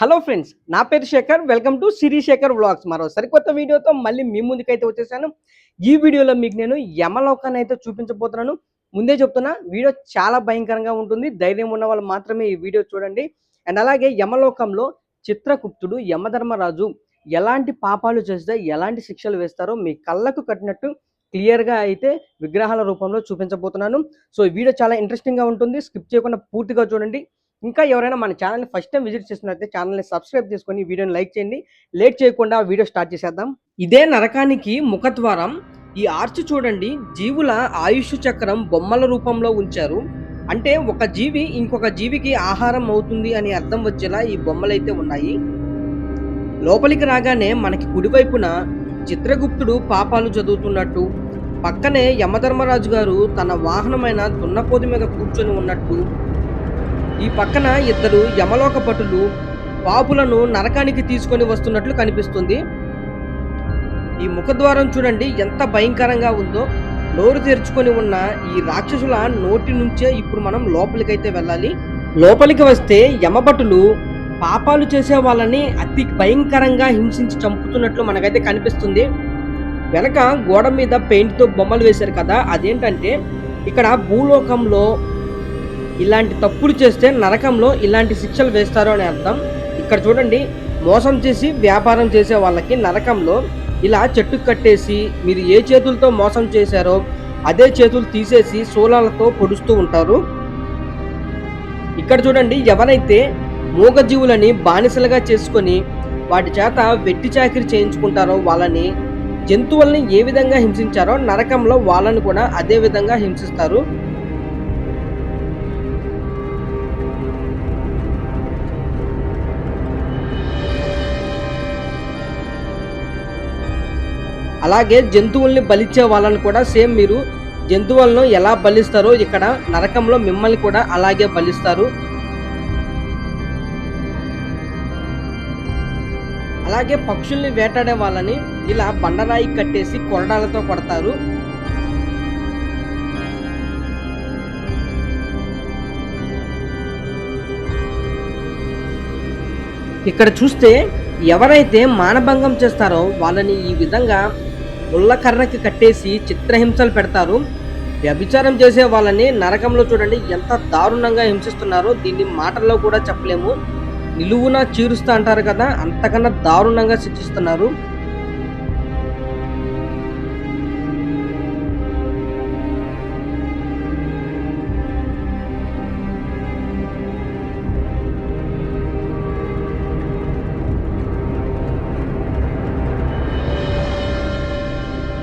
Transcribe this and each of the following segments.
Hello friends నా పేరు Shekhar. Welcome to Siri Shekhar vlogs. మరో సరికొత్త వీడియోతో మళ్ళీ మీ ముందుకైతే వచ్చేసాను. ఈ వీడియోలో మీకు నేను యమలోకాన్ని అయితే చూపించబోతున్నాను. ముందే చెప్తున్నా వీడియో చాలా భయంకరంగా ఉంటుంది. ధైర్యం ఉన్న వాళ్ళు మాత్రమే ఈ వీడియో చూడండి. అండ్ అలాగే యమలోకంలో చిత్రగుప్తుడు యమధర్మరాజు ఎలాంటి పాపాలు చేస్తే ఎలాంటి శిక్షలు వేస్తారో మీ కళ్ళకు కట్టినట్టు క్లియర్గా అయితే విగ్రహాల రూపంలో చూపించబోతున్నాను. సో ఈ వీడియో చాలా ఇంట్రెస్టింగ్గా ఉంటుంది. స్కిప్ చేయకుండా పూర్తిగా చూడండి. ఇంకా ఎవరైనా మన ఛానల్ని ఫస్ట్ టైం విజిట్ చేసినట్లయితే ఛానల్ని సబ్స్క్రైబ్ చేసుకొని వీడియోని లైక్ చేయండి. లేట్ చేయకుండా వీడియో స్టార్ట్ చేసేద్దాం. ఇదే నరకానికి ముఖద్వారం. ఈ ఆర్చ్ చూడండి. జీవుల ఆయుష్ చక్రం బొమ్మల రూపంలో ఉంచారు. అంటే ఒక జీవి ఇంకొక జీవికి ఆహారం అవుతుంది అని అర్థం వచ్చేలా ఈ బొమ్మలైతే ఉన్నాయి. లోపలికి రాగానే మనకి కుడివైపున చిత్రగుప్తుడు పాపాలు చదువుతున్నట్టు పక్కనే యమధర్మరాజు గారు తన వాహనమైన దున్నపోతి మీద కూర్చొని ఉన్నట్టు ఈ పక్కన ఇద్దరు యమలోక భటులు పాపులను నరకానికి తీసుకొని వస్తున్నట్లు కనిపిస్తుంది. ఈ ముఖద్వారం చూడండి ఎంత భయంకరంగా ఉందో. నోరు తెరుచుకొని ఉన్న ఈ రాక్షసుల నోటి నుంచే ఇప్పుడు మనం లోపలికైతే వెళ్ళాలి. లోపలికి వస్తే యమభటులు పాపాలు చేసే వాళ్ళని అతి భయంకరంగా హింసించి చంపుతున్నట్లు మనకైతే కనిపిస్తుంది. వెనక గోడ మీద పెయింట్తో బొమ్మలు వేశారు కదా అదేంటంటే ఇక్కడ భూలోకంలో ఇలాంటి తప్పులు చేస్తే నరకంలో ఇలాంటి శిక్షలు వేస్తారు అని అర్థం. ఇక్కడ చూడండి మోసం చేసి వ్యాపారం చేసే వాళ్ళకి నరకంలో ఇలా చెట్టు కట్టేసి మీరు ఏ చేతులతో మోసం చేశారో అదే చేతులు తీసేసి శూలాలతో పొడుస్తూ ఉంటారు. ఇక్కడ చూడండి ఎవరైతే మూగజీవులని బానిసలుగా చేసుకొని వాటి చేత వెట్టి చాకిరి చేయించుకుంటారో వాళ్ళని జంతువుల్ని ఏ విధంగా హింసించారో నరకంలో వాళ్ళని కూడా అదే విధంగా హింసిస్తారు. అలాగే జంతువుల్ని బలిచ్చే వాళ్ళని కూడా సేమ్ మీరు జంతువులను ఎలా బలిస్తారో ఇక్కడ నరకంలో మిమ్మల్ని కూడా అలాగే బలిస్తారు. అలాగే పక్షుల్ని వేటాడే వాళ్ళని ఇలా బండరాయి కట్టేసి కొరడాలతో కొడతారు. ఇక్కడ చూస్తే ఎవరైతే మానభంగం చేస్తారో వాళ్ళని ఈ విధంగా ముళ్ళకర్రకి కట్టేసి చిత్రహింసలు పెడతారు. వ్యభిచారం చేసే వాళ్ళని నరకంలో చూడండి ఎంత దారుణంగా హింసిస్తున్నారో దీన్ని మాటల్లో కూడా చెప్పలేము. నిలువున చీరుస్తా అంటారు కదా అంతకన్నా దారుణంగా శిక్షిస్తున్నారు.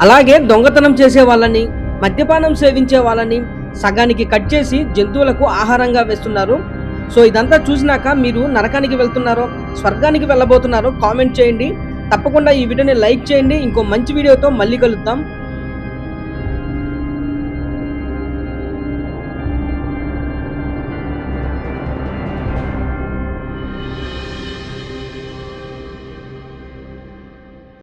అలాగే దొంగతనం చేసే వాళ్ళని మద్యపానం సేవించే వాళ్ళని సగానికి కట్ చేసి జంతువులకు ఆహారంగా వేస్తున్నారు. సో ఇదంతా చూసినాక మీరు నరకానికి వెళ్తున్నారో స్వర్గానికి వెళ్ళబోతున్నారో కామెంట్ చేయండి. తప్పకుండా ఈ వీడియోని లైక్ చేయండి. ఇంకో మంచి వీడియోతో మళ్ళీ కలుద్దాం.